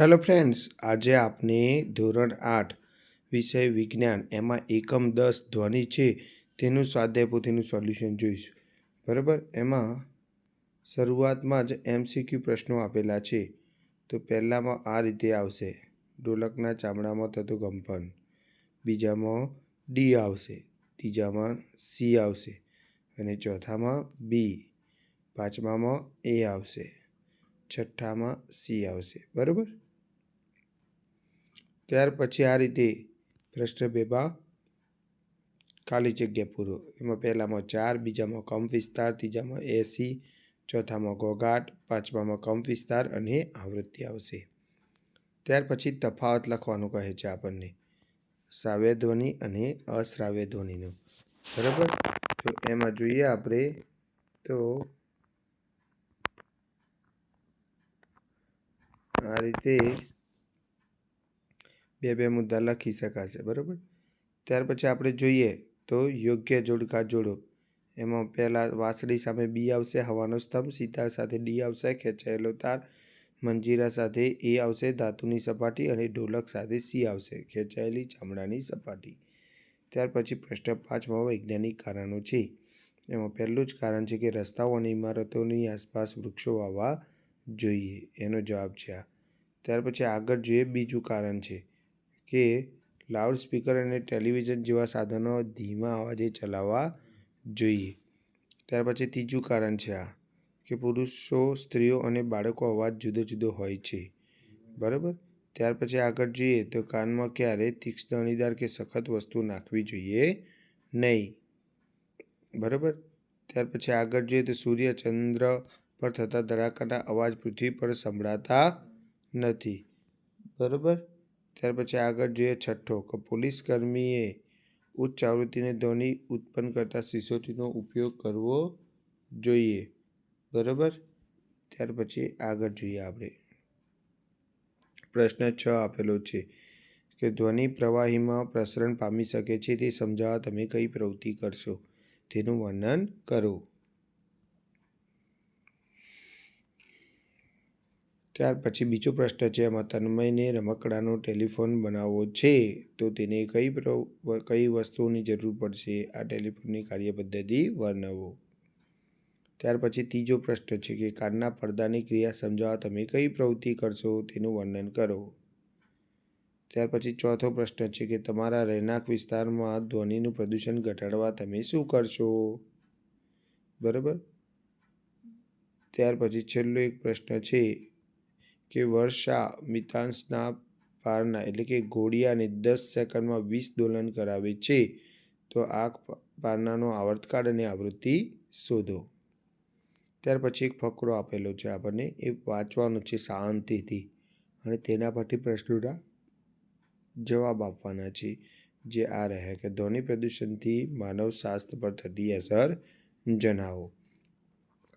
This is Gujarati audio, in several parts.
હેલો ફ્રેન્ડ્સ, આજે આપણે ધોરણ આઠ વિષય વિજ્ઞાન એમાં એકમ દસ ધ્વનિ છે તેનું સ્વાધ્યાય પોથીનું સોલ્યુશન જોઈશું. બરાબર? એમાં શરૂઆતમાં જ એમસીક્યુ પ્રશ્નો આપેલા છે. તો પહેલામાં આ રીતે આવશે. ઢોલકના ચામડામાં થતું કંપન બીજામાં ડી આવશે. ત્રીજામાં સી આવશે. અને ચોથામાં બી પાંચમામાં એ આવશે. છઠ્ઠામાં સી આવશે. બરાબર? ત્યાર પછી આ રીતે બેમાં ખાલી જગ્યા પૂરો. એમાં પહેલામાં ચાર, બીજામાં કમ વિસ્તાર, ત્રીજામાં એસી, ચોથામાં ઘોઘાટ, પાંચમામાં કમ વિસ્તાર અને આવૃત્તિ આવશે. ત્યાર પછી તફાવત લખવાનું કહે છે આપણને. શ્રાવ્ય ધ્વનિ અને અશ્રાવ્ય ધ્વનિનો બરાબર? તો એમાં જોઈએ આપણે તો આ રીતે બે બે મુદ્દા લખી શકાશે, બરાબર? ત્યાર પછી આપણે જોઈએ તો યોગ્ય જોડકા જોડો. એમાં પહેલાં વાંસળી સામે બી આવશે, હવાનો સ્તંભ સિતાર સાથે ડી આવશે, ખેંચાયેલો તાર, મંજીરા સાથે એ આવશે, ધાતુની સપાટી અને ઢોલક સાથે સી આવશે, ખેંચાયેલી ચામડાની સપાટી. ત્યાર પછી પ્રશ્ન પાંચમાં, વૈજ્ઞાનિક કારણો છે. એમાં પહેલું જ કારણ છે કે રસ્તાઓ અને ઇમારતોની આસપાસ વૃક્ષો વાવવા જોઈએ, એનો જવાબ છે આ. ત્યાર પછી આગળ જોઈએ બીજું કારણ છે. કે લાઉડ સ્પીકર અને ટેલિવિઝન જેવા સાધનો ધીમા અવાજે ચલાવવા જોઈએ. ત્યાર પછી ત્રીજું કારણ છે આ, કે પુરુષો, સ્ત્રીઓ અને બાળકો અવાજ જુદો જુદો હોય છે. બરાબર? ત્યાર પછી આગળ જોઈએ તો કાનમાં ક્યારે તીક્ષ્ણણીદાર કે સખત વસ્તુ નાખવી જોઈએ નહીં. બરાબર? ત્યાર પછી આગળ જોઈએ તો સૂર્ય, ચંદ્ર પર થતા ધડાકાના અવાજ પૃથ્વી પર સંભળાતા નથી. બરાબર? ત્યાર પછી આગળ જોઈએ છઠ્ઠો, કે પોલીસ કર્મીએ ઉચ્ચ આવૃત્તિને ધ્વનિ ઉત્પન્ન કરતા સિસોટીનો ઉપયોગ કરવો જોઈએ. બરાબર? ત્યાર પછી આગળ જોઈએ આપણે. પ્રશ્ન છ આપેલો છે કે ધ્વનિ પ્રવાહીમાં પ્રસરણ પામી શકે છે તે સમજાવવા તમે કઈ પ્રવૃત્તિ કરશો? તેનું વર્ણન કરો. ત્યાર પછી બીજો પ્રશ્ન છે, એમાં તન્મયને રમકડાનો ટેલિફોન બનાવવો છે, તો તેને કઈ કઈ વસ્તુઓની જરૂર પડશે? આ ટેલિફોનની કાર્યપદ્ધતિ વર્ણવો. ત્યાર પછી ત્રીજો પ્રશ્ન છે કે, કાનના પડદાની ક્રિયા સમજાવવા તમે કઈ પ્રવૃત્તિ કરશો? તેનું વર્ણન કરો. ત્યાર પછી ચોથો પ્રશ્ન છે કે, તમારા રહેણાંક વિસ્તારમાં ધ્વનિનું પ્રદૂષણ ઘટાડવા તમે શું કરશો? બરાબર? ત્યાર પછી છેલ્લો એક પ્રશ્ન છે કે વર્ષા મિતાંશના પારના એટલે કે ઘોડિયાને દસ સેકન્ડમાં વીસ દોલન કરાવે છે, તો આ પારનાનો આવર્તકાળ અને આવૃત્તિ શોધો. ત્યાર પછી એક ફકરો આપેલો છે આપણને, એ વાંચવાનો છે શાંતિથી. અને તેના પરથી પ્રશ્નોના જવાબ આપવાના છે, જે આ રહે કે ધ્વનિ પ્રદૂષણથી માનવ શાસ્ત્ર પર થતી અસર જણાવો.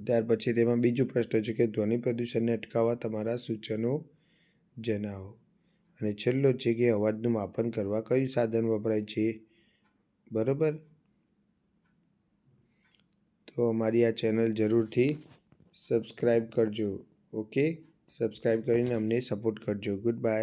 ત્યાર પછી તેમાં બીજું પ્રશ્ન છે કે ધ્વનિ પ્રદૂષણને અટકાવવા તમારા સૂચનો જણાવો. અને છેલ્લો છે કે અવાજનું માપન કરવા કયું સાધન વપરાય છે? બરાબર? તો અમારી આ ચેનલ જરૂરથી સબસ્ક્રાઈબ કરજો, ઓકે? સબસ્ક્રાઈબ કરીને અમને સપોર્ટ કરજો. Good bye.